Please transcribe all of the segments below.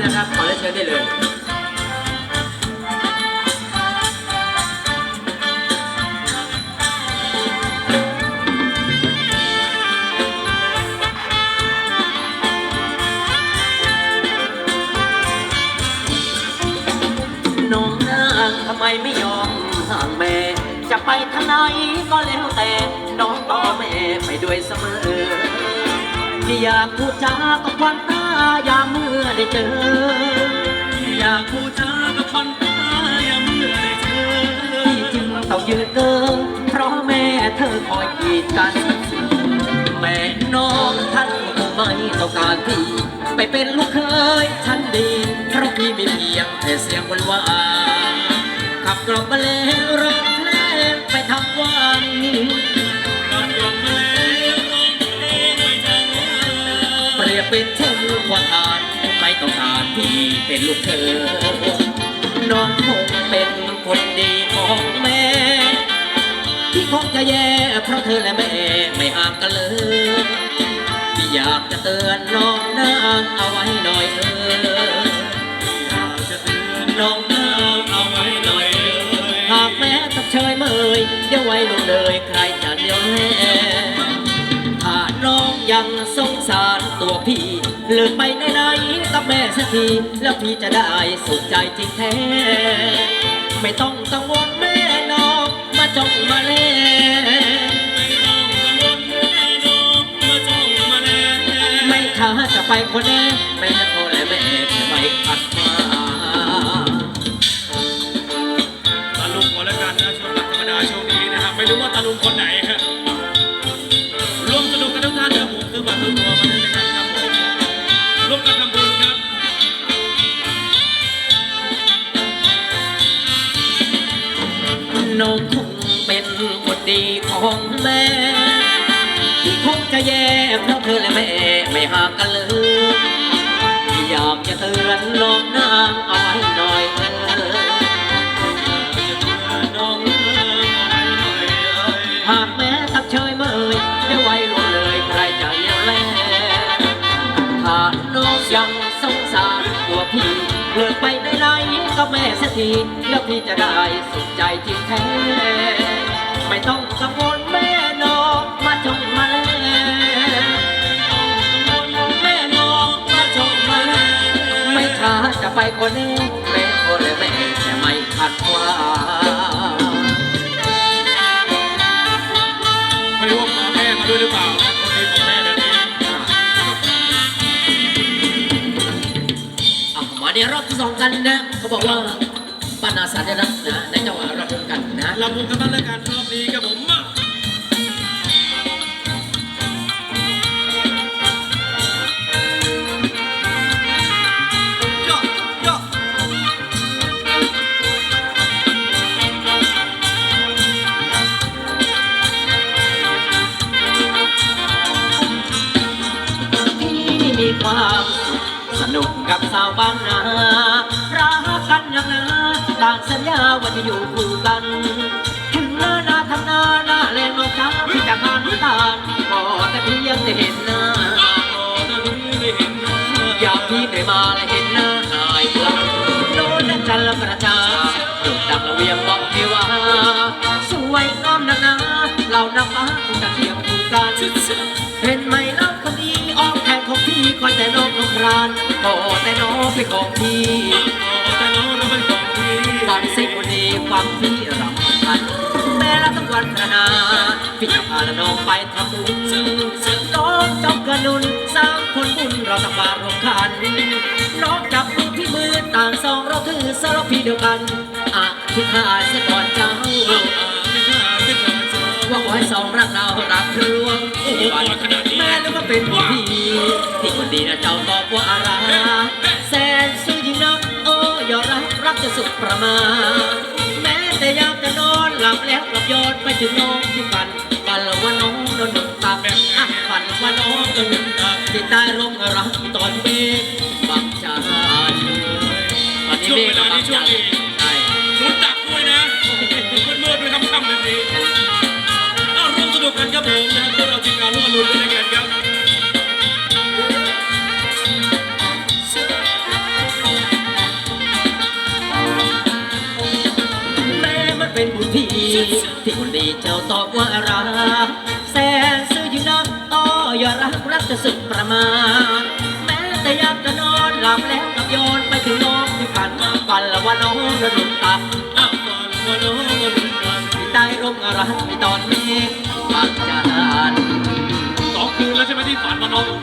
นั้นนะครับขอเรียนเชิญได้เลยน้องนางทำไมไม่ยอมห่างแม่ จะไปทางไหนก็แล้วแต่น้องต่อแม่ไปด้วยเสมอที่อยากพูดจากับควันตา ยามเมื่อได้เจอ อยากพูดจากับคนตายามเมื่อได้เจอพี่จึงต้องยืนเกินเพราะแม่เธอคอยกีดกัน แม่น้องท่านคงไม่ต้องการพี่ไปเป็นลูกเคยฉันดี เพราะพี่มีเพียงแต่เสียงหวานวานขับกล่อมบรรเลร้องเพลงไปทั้งวัน เป็นเช่นลูกควาทานไม่ต้องการพี่เป็นลูกเธอ น้องคงเป็นคนดีของแม่ ที่คงจะแย่เพราะเธอและแม่ไม่ห่างกันเลยพี่อยากจะเตือนน้องนางเอาไว้หน่อยเอออยากจะเตือนน้องนางเอาไว้หน่อยเอ่ยหากแม้ต้องเชยเมยเดี๋ยวไว้ลงเลยใครจะเดียวแน่ถ้าน้องยังสง สารตัวพี่เลิกไปไหนๆกับแม่สักที แล้วพี่จะได้สุขใจจริงแท้ ไม่ต้องกังวลแม่น้อง มาจ้องมาเลไม่ต้องกังวลแม่นอกมาจ้องมาเลไม่ช้าจะไปคนแน่แม่พ่อและแม่จะไปขัด น้องคงเป็นคนดีของแม่ ที่คงจะแย่เพราะเธอและแม่ไม่ห่างกันเลยอยากจะเตือนน้องนางเอาไว้หน่อยเออน้อยหน่อยหากแม้ทักเชยเมยเดี๋ยวไว้รู้เลยใครจะเลี้ยวแลถ้าน้องยังสงสารตัวพี่เลิกไป ได้ไรก็แม่สักทีแล้วพี่จะได้สุขใจจริงแท้ ไม่ต้องกังวลแม่น้องมาจงมาแลแม่น้องมาจงมาแลไม่ช้าจะไปคนนี้ อบที่สองกันนะเขาบอกว่าปานาสัญลักษณ์นะในจังหวะระบมกันนะลำวงกันบ้างแล้วกันรอบนี้ครับผมมาย่อย่อที่มีความ สนุกกับสาวบ้านนารักกันอย่างนาต่างสัญญาว่าจะอยู่คู่กัน ถึงหน้านาทำนาหน้าแรงนอกจ้าที่จะหาน้ำตาลก็แต่เพียงได้เห็นหน้าโอ้นะรู้ได้เห็นหน้าอยากพี่ได้มาและเห็นหน้าหายเพื่อนโดนและจันละกระจาดุดดังระเวียงบอกเทวาสวยงามนานาเรานับฟ้าคงจะเทียมคู่กันเห็นไหม ของพี่คอยแต่น้องของครานก็แต่น้องเป็นของพี่โอ้แต่น้องเราเป็นของพี่ฟังสิคนดีฟังพี่รำพันแม้ละต้องวันพระนาพี่จะพาละน้องไปทำบุญน้องจอมกระนุนสร้างคนบุญเราต้องมารวมกันน้องจับมือพี่มือต่างสองเราถือสารพีเดียวกันอะที่ข้าเสียก่อนเจ้าอ่าไม่กล้าไม่กล้าจะว่าขอให้สองรักเรารักรวงโอ้โหอ่อนขนาดนี้แม่แล้วก็เป็นผู้พี่ ที่คนดีนะเจ้าตอบว่าอะไรแสนสวยยิ่งนักโอ้ยอรักรักจะสุดประมาแม้แต่ยามจะนอนหลับแล้วหลับยอดไปถึงน้องที่ฝันฝันว่าน้องโดนหนุ่มตามอะฝันว่าน้องโดนหนุ่มตามที่ใต้ร่มรักตอนเมฆบังจาตอนนี้ช่วงเมฆเวลาบันี้งช่วจา ที่คนดีเจ้าตอบว่ารักแสนซื่อยิ่งนักอ้อยารักรักจะสุดประมาณแม้แต่อยากจะนอนหลับแล้วกับย้อนไปถึงน้องที่ฝันมาฝันละว่าน้องระดุมตาอ้าวก่อนว่าน้องก็รุนกันที่ใต้ร่มอรักในตอนนี้บางจานสองคืนแล้วใช่ไหมที่ฝันว่าน้องถูก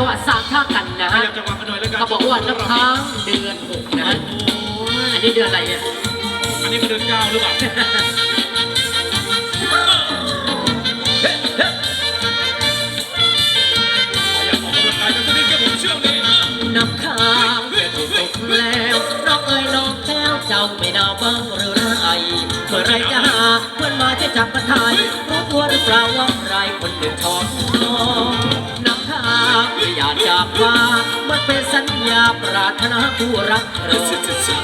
จังหวัดสามท่ากันนะขฮะยับจังหวะกันหน่อยแล้วกันเขาบอกว่าน้ำค้างเดือนหกนะฮะโอ้อันนี้เดือนอะไรเนี่ยอันนี้ก็เดือนเก้าหรือเปล่าขยับออกกำลังกายกันสักนิดครับผมช่วงนี้น้ำค้างเดือนหกตกแล้วน้องเอ๋ยน้องแก้วเจ้าไม่นาวบ้างหรือไรเมื่อไรจะหาเพื่อนมาจะจับกันไทยรู้ตัวหรือเปล่าว่าใครคนหนึ่งชอบน้องน้ำค้างไม่ อยากจากว่ามันเป็นสัญญาปรารถนาผู้รักเรา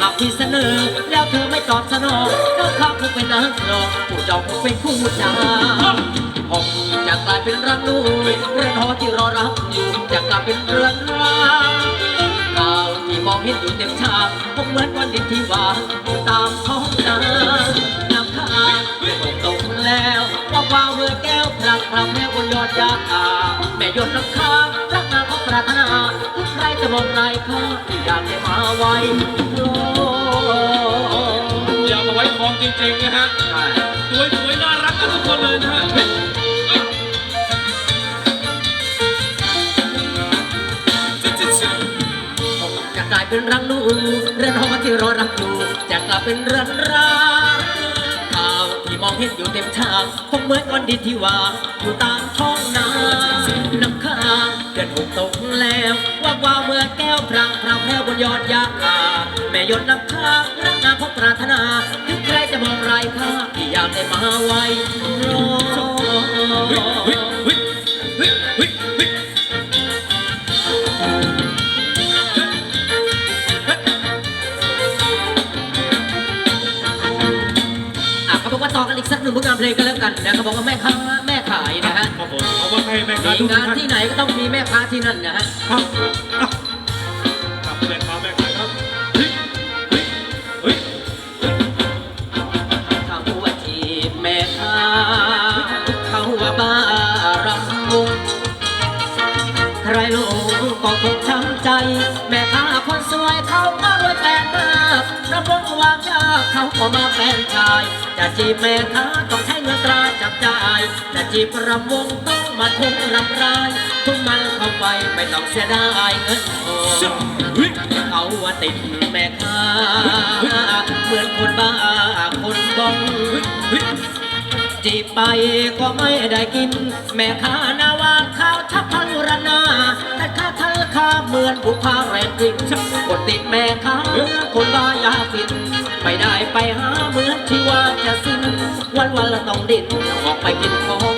หากที่เสนอ แล้วเธอไม่ตอบสนองน้องข้าคงเป็นนักรองผู้เจ้าคงเป็นคู่จาห้องจะกลายเป็นรังนูเรือนหอที่รอรับอยู่จะกลายเป็นเรือนร้างดาวที่มองเห็นอยู่เต็มชางคงเหมือนวันดินที่ว่างอยู่ตามท้องนาน้ำค้างตกตกแล้วว่าว่าเมื่อแก้วพลังพลังแม่บนยอดยาคาแม่ยนต์น้ำค้าง รักนาถนาใครจะมองไรข้าที่อยากได้มาไว้โลอย่ามาไว้คองจริงๆนะฮะสวยสวยๆน่ารักกันทุกคนเลยนะฮะจิจิจิจะกลายเป็นรังนูเรือนหอที่รอรับอยู่จะกลายเป็นเรือนร้างข่าวที่มองเห็นอยู่เต็มทางคงเหมือนก้อนดินที่ว่างอยู่ตามท้องนา น้ำค้างเดือนหกตกแล้วว่าว่าเมื่อแก้วพรางพรางแพ้วบนยอดยาคาแม่ยนต์น้ำค้างรักนาพบปรารถนาถึงใครจะมองไรค่าที่อยากได้มาไว้รอเฮ้ยเฮ้ยเฮ้ยเฮ้ยเฮ้ยเฮ้ยอะเขาบอกว่าต่อกันอีกสักหนึ่งผลงานเพลงกันแล้วกันนะเขาบอกว่าแม่ค้าแม่ ขายนะฮะครับผมเอาว่าให้แม่ค้ามีทุกงานท่านที่ไหนก็ต้องมีแม่ค้าที่นั่นนะฮะครับอะครับแม่ค้าแม่ค้าครับเฮ้ยเฮ้ยเฮ้ยเขาว่าจีบแม่ค้าเขาว่าบ้ารำวงใครลงก็คงช้ำใจแม่ค้าคน สวยเขาก็รวยแปดมากระบงวางยาเขาก็มาแฟนชายจะจีบแม่ค้าต้องใช้เงินตราจับจ่ายจะจีบรำวงต้องมาทุ่มรำรายทุ่มมันเข้าไปไม่ต้องเสียดายเงินทองเขาว่าติดแม่ค้าเหมือนคนบ้าคนบองจีบไปก็ไม่ได้กิน แม่ค้านาวาข้าวทับพันรนาแต่ข้า ข้าเหมือนผู้พาแรงกลิ่นกดติดแม่ค้าคนบ้ายาฟิน ไม่ได้ไปหาเหมือนที่ว่าจะสิ้น วันวันละต้องดิ้นออกไปกินของ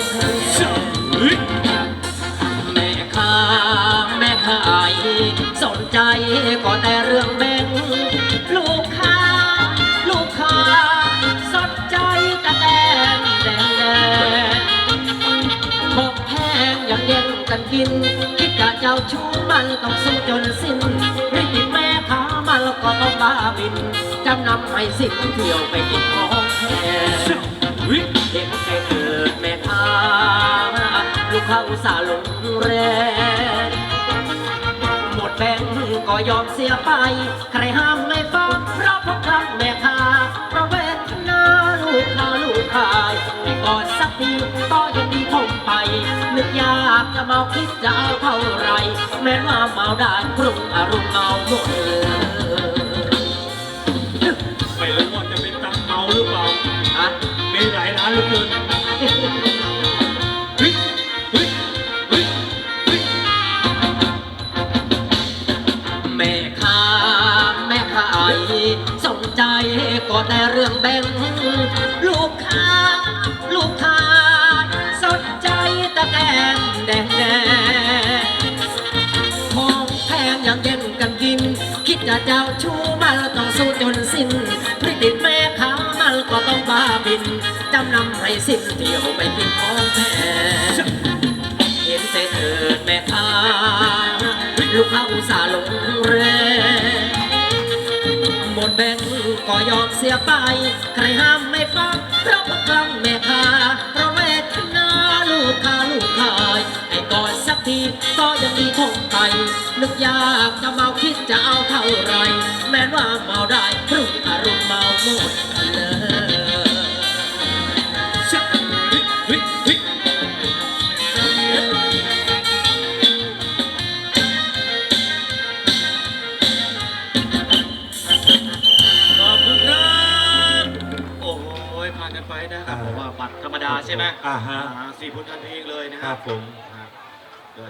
ยงกันกิน คิดกะเจ้าชู้มันต้องสู้จนสิ้นรีบติดแม่ค้ามันก็ต้องบ้าบินจำนำให้สิเที่ยวไปกินของแพงเฮ้เห็นแกเกิดแม่ค้าลูกค้าอุตส่าห์ลงแรงหมดแบงค์ก็ยอมเสียไป ใครห้ามไม่ฟังเพราะพวกรักแม่ค้าประเวทนาลูกค้าลูกขายให้ก่อนสักทีก็ยัง ดีทมไป นึกยากจะเมาคิดจะเอาเท่าไร แม้ว่าเมาได้ปรุงอารมณ์เมาหมดเลยไม่รู้ว่าจะเป็นตังเมาหรือเปล่าอะมีหลายร้านเหลือเกินเฮ้ยเฮ้ยเฮ้ยเฮ้ยแม่ค้าแม่ขายสนใจก็แต่เรื่องแบ่งลูกค้า เจ้าชู้มันต้องสู้จนสิ้นพริติดแม่ค้ามันก็ต้องบ้าบินจำนำให้สิ้นเที่ยวไปกินของแพงเห็นแต่เถิดแม่ค้าลูกค้าอุตส่าห์ลงแรงหมดแบงค์ก็ยอมเสียไป ใครห้ามไม่ฟังเพราะพวกลังแม่ค้าเพราะเวทนา ลูกค้าลูกขายไอ้ก่อนสักทีก็ยังมีคงไป นึกยากจะเมาคิดจะเอาเท่าไร แม้ว่าเมาได้พรุ่งอารมณ์เมาหมดเลย ผ่านกันไปนะครับผมว่าบัตรธรรมดาใช่ไหมอ่าฮะ สี่พุทธันเองเลยนะคครัรับบผม อ่